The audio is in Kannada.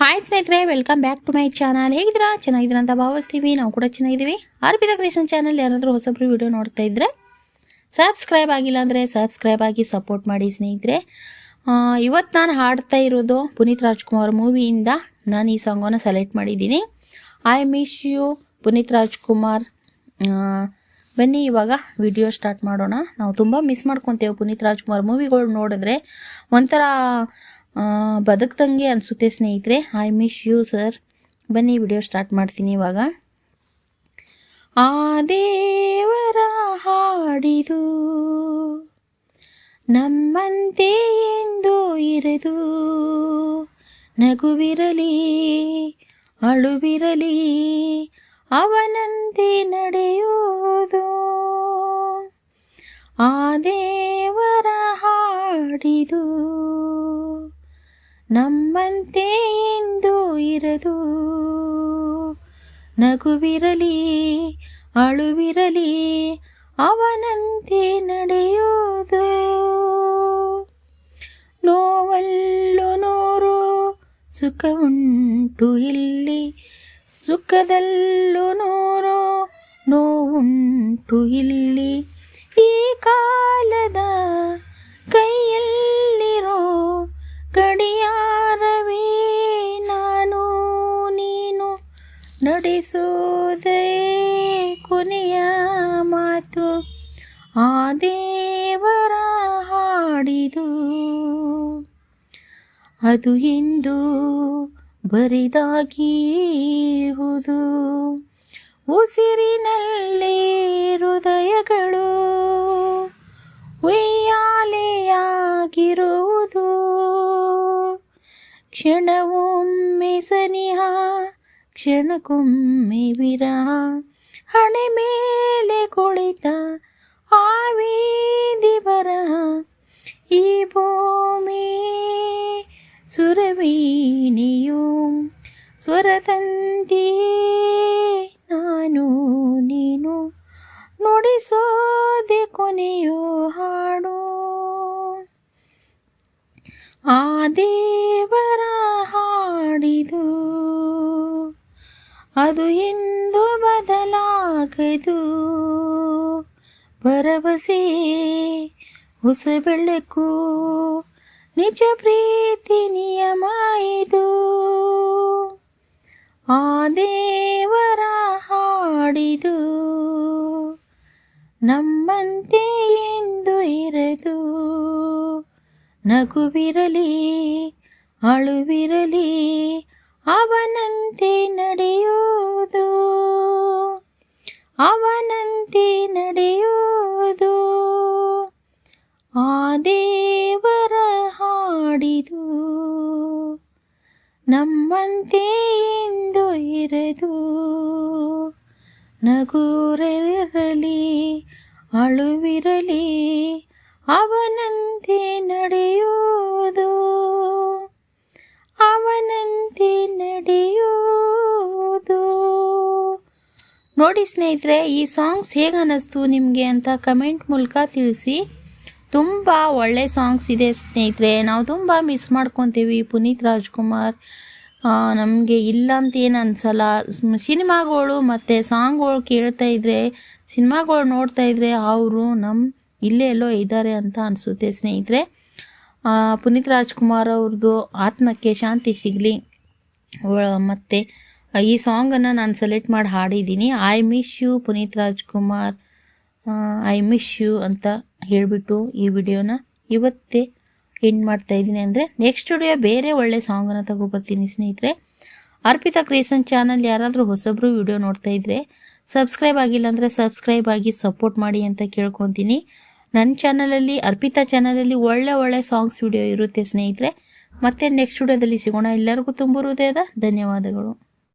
ಹಾಯ್ ಸ್ನೇಹಿತರೆ welcome back to my channel ಹೇಗಿದ್ದೀರಾ? ಚೆನ್ನಾಗಿದ್ದೀರಾ ಅಂತ ಭಾವಿಸ್ತೀವಿ. ನಾವು ಕೂಡ ಚೆನ್ನಾಗಿದ್ದೀವಿ. ಅರ್ಪಿತಾ ಕ್ರಿಯೇಷನ್ ಚಾನಲ್ ಯಾರಾದರೂ ಹೊಸಬ್ರು ವಿಡಿಯೋ ನೋಡ್ತಾ ಇದ್ದರೆ ಸಬ್ಸ್ಕ್ರೈಬ್ ಆಗಿಲ್ಲ ಅಂದರೆ ಸಬ್ಸ್ಕ್ರೈಬ್ ಆಗಿ ಸಪೋರ್ಟ್ ಮಾಡಿ ಸ್ನೇಹಿತರೆ. ಇವತ್ತು ನಾನು ಹಾಡ್ತಾ ಇರೋದು ಪುನೀತ್ ರಾಜ್ಕುಮಾರ್ ಮೂವಿಯಿಂದ ನಾನು ಈ ಸಾಂಗನ್ನು ಸೆಲೆಕ್ಟ್ ಮಾಡಿದ್ದೀನಿ. I miss you Puneeth Rajkumar. ಬನ್ನಿ, ಇವಾಗ ವಿಡಿಯೋ ಸ್ಟಾರ್ಟ್ ಮಾಡೋಣ. ನಾವು ತುಂಬ ಮಿಸ್ ಮಾಡ್ಕೊತೇವೆ ಪುನೀತ್ ರಾಜ್ಕುಮಾರ್ ಮೂವಿಗಳು ನೋಡಿದ್ರೆ ಒಂಥರ ಬದುಕ್ದಂಗೆ ಅನಿಸುತ್ತೆ ಸ್ನೇಹಿತರೆ. ಐ ಮಿಸ್ ಯು ಸರ್ ಬನ್ನಿ ವಿಡಿಯೋ ಸ್ಟಾರ್ಟ್ ಮಾಡ್ತೀನಿ ಇವಾಗ. ಆ ದೇವರ ಹಾಡಿದು ನಮ್ಮಂತೆ ಎಂದು ಇರದು ನಗುವಿರಲಿ, ಅಳುವಿರಲಿ, ಅವನಂತೆ ನಡೆಯೋದು ಆ ದೇವರ ಹಾಡಿದು ನಮ್ಮಂತೆ ಎಂದು ಇರದು. ನಗುವಿರಲಿ, ಅಳುವಿರಲಿ, ಅವನಂತೆ ನಡೆಯೋದು. ನೋವಲ್ಲು ನೋರು ಸುಖ ಉಂಟು ಇಲ್ಲಿ. ಸುಖದಲ್ಲೂ ನೋರು, ನೋವುಂಟು ಇಲ್ಲಿ. ಈ ಕಾಲದ ನಡೆಸೋದೇ ಕೊನೆಯ ಮಾತು. ಆ ದೇವರ ಹಾಡಿದು ಅದು ಎಂದು ಬರಿದಾಗಿಹುದು ಉಸಿರಿನಲ್ಲೇ ಹೃದಯಗಳು ಒಯ್ಯಾಲೆಯಾಗಿರುವುದು ಕ್ಷಣವೊಮ್ಮೆ ಸನಿಹ ಕ್ಷಣಕ್ಕೊಮ್ಮೆ ವಿರಹ ಹಣೆ ಮೇಲೆ ಕುಳಿತ ಆವೇದಿ ವೀದಿ ಬರಹ ಈ ಭೂಮಿ ಸುರವೀಣಿಯು ಸ್ವರತಂತಿ ನಾನು ನೀನು. ನುಡಿಸೋದೆ ಕೊನೆಯೋ ಹಾಡು. ಆ ಅದು ಎಂದು ಬದಲಾಗದು. ಭರವಸೆ, ಹೊಸ ಬೆಳಕು, ನಿಜ ಪ್ರೀತಿ ನಿಯಮ ಇದು ಆ ದೇವರ ಹಾಡಿದು ನಮ್ಮಂತೆ ಎಂದು ಇರದು. ನಗುವಿರಲಿ, ಅಳುವಿರಲಿ ಅವನಂತೆ ನಡೆಯೋದು. ಅವನಂತೆ ನಡೆಯೋದು. ಆ ದೇವರ ಹಾಡಿದು ನಮ್ಮಂತೆ ಎಂದು ಇರದು. ನಗುರಲಿ ಅಳುವಿರಲಿ ಅವನಂತೆ ನಡೆಯೋದು ನೋಡಿ ಸ್ನೇಹಿತರೆ, ಈ ಸಾಂಗ್ಸ್ ಹೇಗೆ ಅನ್ನಿಸ್ತು ನಿಮಗೆ ಅಂತ ಕಮೆಂಟ್ ಮೂಲಕ ತಿಳಿಸಿ. ತುಂಬ ಒಳ್ಳೆ ಸಾಂಗ್ಸ್ ಇದೆ ಸ್ನೇಹಿತರೆ. ನಾವು ತುಂಬ ಮಿಸ್ ಮಾಡ್ಕೊತೀವಿ ಪುನೀತ್ ರಾಜ್ಕುಮಾರ್. ನಮಗೆ ಇಲ್ಲ ಅಂತ ಏನು ಅನ್ಸಲ್ಲ. ಸಿನಿಮಾಗಳು ಮತ್ತು ಸಾಂಗ್ಗಳು ಕೇಳ್ತಾ ಇದ್ರೆ, ಸಿನಿಮಾಗಳು ನೋಡ್ತಾ ಇದ್ರೆ ಅವರು ನಮ್ಮ ಇಲ್ಲೇ ಎಲ್ಲೋ ಇದ್ದಾರೆ ಅಂತ ಅನಿಸುತ್ತೆ ಸ್ನೇಹಿತರೆ. ಪುನೀತ್ ರಾಜ್ಕುಮಾರ್ ಅವ್ರದ್ದು ಆತ್ಮಕ್ಕೆ ಶಾಂತಿ ಸಿಗಲಿ. ಮತ್ತು ಈ ಸಾಂಗನ್ನು ನಾನು ಸೆಲೆಕ್ಟ್ ಮಾಡಿ ಹಾಡಿದ್ದೀನಿ I miss you Puneeth Rajkumar. I miss you ಅಂತ ಹೇಳಿಬಿಟ್ಟು ಈ ವಿಡಿಯೋನ ಇವತ್ತೇ ಎಂಡ್ ಮಾಡ್ತಾ ಇದ್ದೀನಿ ಅಂದರೆ ನೆಕ್ಸ್ಟ್ ವಿಡಿಯೋ ಬೇರೆ ಒಳ್ಳೆ ಸಾಂಗನ್ನು ತಗೊಬರ್ತೀನಿ ಸ್ನೇಹಿತರೆ. ಅರ್ಪಿತಾ ಕ್ರಿಯೇಷನ್ ಚಾನಲ್ ಯಾರಾದರೂ ಹೊಸಬ್ರು ವಿಡಿಯೋ ನೋಡ್ತಾ ಇದ್ರೆ ಸಬ್ಸ್ಕ್ರೈಬ್ ಆಗಿಲ್ಲ ಅಂದರೆ ಸಬ್ಸ್ಕ್ರೈಬ್ ಆಗಿ ಸಪೋರ್ಟ್ ಮಾಡಿ ಅಂತ ಕೇಳ್ಕೊತೀನಿ. ನನ್ನ ಚಾನಲಲ್ಲಿ, ಅರ್ಪಿತಾ ಚಾನಲಲ್ಲಿ ಒಳ್ಳೆ ಒಳ್ಳೆ ಸಾಂಗ್ಸ್ ವಿಡಿಯೋ ಇರುತ್ತೆ ಸ್ನೇಹಿತರೆ. ಮತ್ತೆ ನೆಕ್ಸ್ಟ್ ವಿಡಿಯೋದಲ್ಲಿ ಸಿಗೋಣ. ಎಲ್ಲರಿಗೂ ತುಂಬ ಹೃದಯದ ಧನ್ಯವಾದಗಳು.